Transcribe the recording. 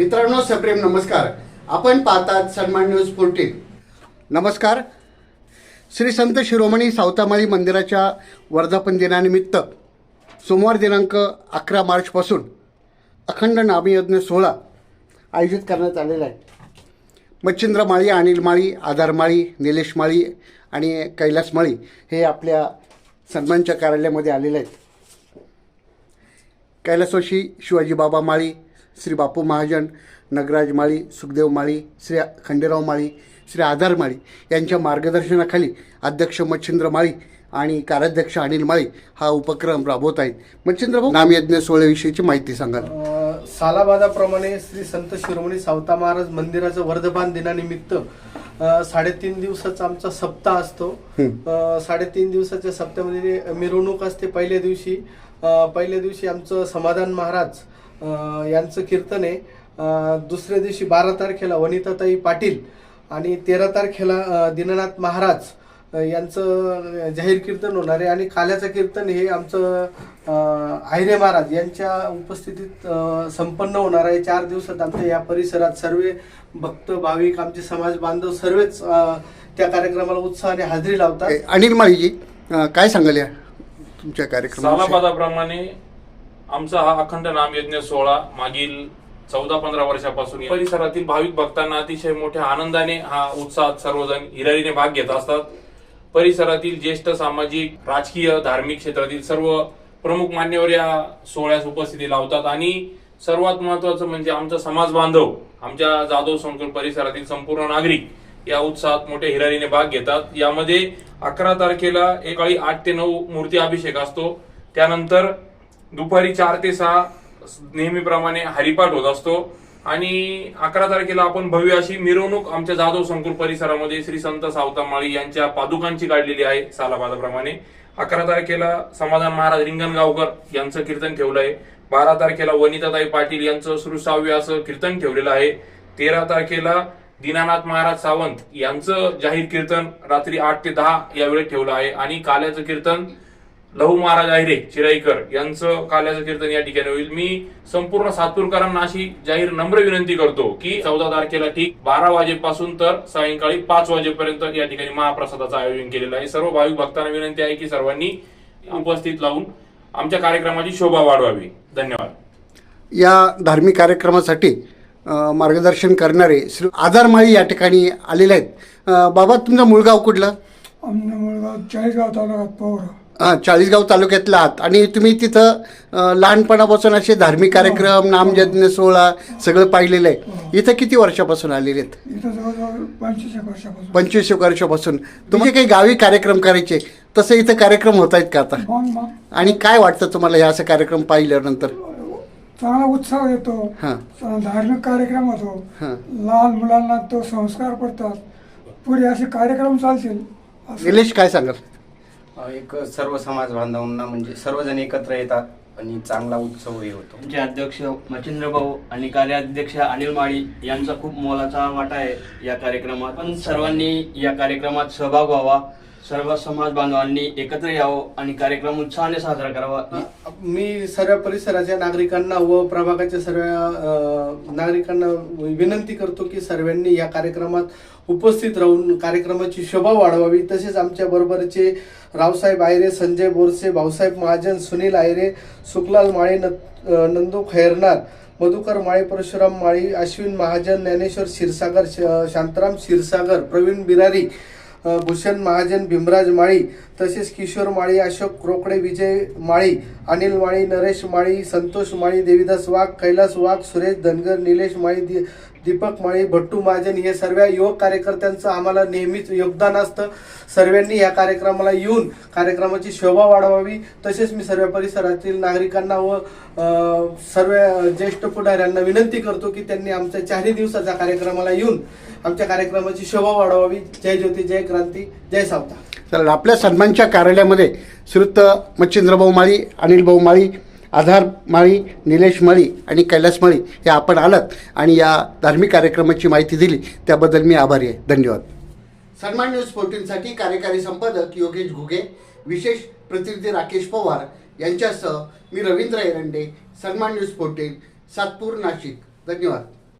मित्रांनो सप्रेम नमस्कार. आपण पाहतात सन्मान न्यूज फोर्टीन नमस्कार. श्री संत शिरोमणी सावतामाळी मंदिराच्या वर्धापन दिनानिमित्त सोमवार दिनांक अकरा मार्चपासून अखंड नामयज्ञ सोहळा आयोजित करण्यात आलेला आहे. मच्छिंद्र माळी अनिल माळी आधार माळी निलेश माळी आणि कैलास माळी हे आपल्या सन्मानच्या कार्यालयामध्ये आलेले आहेत. कैलासवाशी शिवाजी बाबा माळी श्री बापू महाजन नगराज माळी सुखदेव माळी श्री खंडेराव माळी श्री आधार माळी यांच्या मार्गदर्शनाखाली अध्यक्ष मच्छिंद्र माळी आणि कार्याध्यक्ष अनिल माळी हा उपक्रम राबवत आहेत. मच्छिंद्र भाऊ नामयज्ञ सोहळ्याविषयीची माहिती सांगाल. सालाबादाप्रमाणे श्री संत शिरोमणी सावता महाराज मंदिराचं वर्धमान दिनानिमित्त साडेतीन दिवसाचा आमचा सप्ताह असतो. साडेतीन दिवसाच्या सप्त्यामध्ये मिरवणूक असते. पहिल्या दिवशी पहिल्या दिवशी आमचं समाधान महाराज यांचं कीर्तन आहे. दुसऱ्या दिवशी बारा तारखेला वनिताताई पाटील आणि तेरा तारखेला दीनानाथ महाराज यांचं जाहीर कीर्तन होणार आहे. आणि काल्याचं कीर्तन हे आमचं आहिरे महाराज यांच्या उपस्थितीत संपन्न होणार आहे. चार दिवसात आमच्या या परिसरात सर्व भक्त भाविक आमचे समाज बांधव सर्वच त्या कार्यक्रमाला उत्साहाने हजेरी लावतात. अनिल माळीजी काय सांगाल या तुमच्या सालाबादाप्रमाणे आमचा हा अखंड नामयज्ञ सोहळा मागील चौदा पंधरा वर्षापासून परिसरातील भाविक भक्तांना अतिशय मोठ्या आनंदाने हा उत्साहात सर्वजण हिरारीने भाग घेत असतात. परिसरातील ज्येष्ठ सामाजिक राजकीय धार्मिक क्षेत्रातील सर्व प्रमुख मान्यवर या सोहळ्यास उपस्थिती लावतात आणि सर्वात महत्वाचं म्हणजे आमचा समाज बांधव आमच्या जाधव संकुल परिसरातील संपूर्ण नागरिक या उत्साहात मोठ्या हिरारीने भाग घेतात. यामध्ये अकरा तारखेला एकाळी आठ ते नऊ मूर्ती अभिषेक असतो. त्यानंतर दुपारी चार ते सहा नेहमीप्रमाणे हरिपाठ होत असतो. आणि अकरा तारखेला आपण भव्य अशी मिरवणूक आमच्या जाधव संकुल परिसरामध्ये श्री संत सावतामाळी यांच्या पादुकांची काढलेली आहे सालाबादाप्रमाणे. अकरा तारखेला समाधान महाराज रिंगणगावकर यांचं कीर्तन ठेवलं आहे बारा तारखेला वनिताताई पाटील यांचं सुरुसाव्य असं कीर्तन ठेवलेलं आहे. तेरा तारखेला दीनानाथ महाराज सावंत यांचं जाहीर कीर्तन रात्री आठ ते दहा या वेळेत ठेवलं आहे. आणि काल्याचं कीर्तन लहू महाराज आहिरे चिराईकर यांचं काल्याचं कीर्तन या ठिकाणी होईल. मी संपूर्ण सातपूरकरांना अशी जाहीर नम्र विनंती करतो की चौदा तारखेला ठीक बारा वाजेपासून तर सायंकाळी पाच वाजेपर्यंत या ठिकाणी महाप्रसादाचं आयोजन केलेलं आहे. सर्व भाविक भक्तांना विनंती आहे की सर्वांनी उपस्थित लावून आमच्या कार्यक्रमाची शोभा वाढवावी. धन्यवाद. या धार्मिक कार्यक्रमासाठी मार्गदर्शन करणारे श्री आधार माळी या ठिकाणी आलेले आहेत. बाबा तुमचं मूळगाव कुठलं? आमनं मुलगा चाळीसगाव तालुक्यात पौर हां चाळीसगाव तालुक्यातला आहात आणि तुम्ही तिथं लहानपणापासून असे धार्मिक कार्यक्रम नामयज्ञ सोहळा सगळं पाहिलेलं आहे इथं किती वर्षापासून आलेले आहेत? इथं जवळजवळ पंचवीस एक वर्षापासून. पंचवीस एक वर्षापासून. तुमचे काही गावी कार्यक्रम करायचे? तसं इथं कार्यक्रम होत आहेत का आता? मग मग. आणि काय वाटतं तुम्हाला हे असं कार्यक्रम पाहिल्यानंतर? चांगला उत्साह येतो. हां. चांगला धार्मिक कार्यक्रम होतो. हां. लहान मुलांना तो संस्कार पडतात. पुढे असे कार्यक्रम चालतील. असं निलेश काय सांगाल? एक सर्व समाज बांधवांना म्हणजे सर्वजण एकत्र येतात आणि चांगला उत्सव हे होतो. आमचे अध्यक्ष मच्छिंद्र भाऊ आणि कार्याध्यक्ष अनिल माळी यांचा खूप मोलाचा वाटा आहे या कार्यक्रमात. पण सर्वांनी या कार्यक्रमात सहभाग व्हावा. सर्व समाज बांधवांनी एकत्र यावं आणि कार्यक्रम उत्साहाने साजरा करावा. मी सर्व परिसराच्या नागरिकांना व प्रभागाच्या सर्व अ, नागरिकांना विनंती करतो की सर्वांनी या कार्यक्रमात उपस्थित राहून कार्यक्रमाची शोभा वाढवावी. तसेच आमच्या बरोबरचे रावसाहेब आयरे संजय बोरसे भाऊसाहेब महाजन सुनील आयरे सुखलाल माळे न अ, नंदू खैरनार मधुकर माळी परशुराम माळी अश्विन महाजन ज्ञानेश्वर क्षीरसागर श- शांताराम क्षीरसागर प्रवीण बिरारी भूषण महाजन भीमराज माळी तसेच किशोर माळी अशोक रोकडे विजय माळी अनिल माळी नरेश माळी संतोष माळी देवीदास वाघ कैलास वाघ सुरेश धनगर निलेश माळी दीपक मळे भट्टू महाजन हे सर्व युवक कार्यकर्त्यांचं आम्हाला नेहमीच योगदान असतं. सर्वांनी या कार्यक्रमाला येऊन कार्यक्रमाची शोभा वाढवावी. तसेच मी सर्व परिसरातील नागरिकांना व सर्व ज्येष्ठ पुढाऱ्यांना विनंती करतो की त्यांनी आमच्या चारही दिवसाच्या कार्यक्रमाला येऊन आमच्या कार्यक्रमाची शोभा वाढवावी. जय ज्योती जय क्रांती जय सावता. तर आपल्या सन्मानच्या कार्यालयामध्ये श्रुत मच्छिंद्रभाऊ माळी अनिल भाऊ माळी आधार माळी निलेश माळी आणि कैलास माळी हे आपण आलात आणि या धार्मिक कार्यक्रमाची माहिती दिली त्याबद्दल मी आभारी आहे. धन्यवाद. सन्मान न्यूज फोर्टीनसाठी कार्यकारी संपादक योगेश घुगे विशेष प्रतिनिधी राकेश पवार यांच्यासह मी रवींद्र एरंडे सन्मान न्यूज फोर्टीन सातपूर नाशिक. धन्यवाद.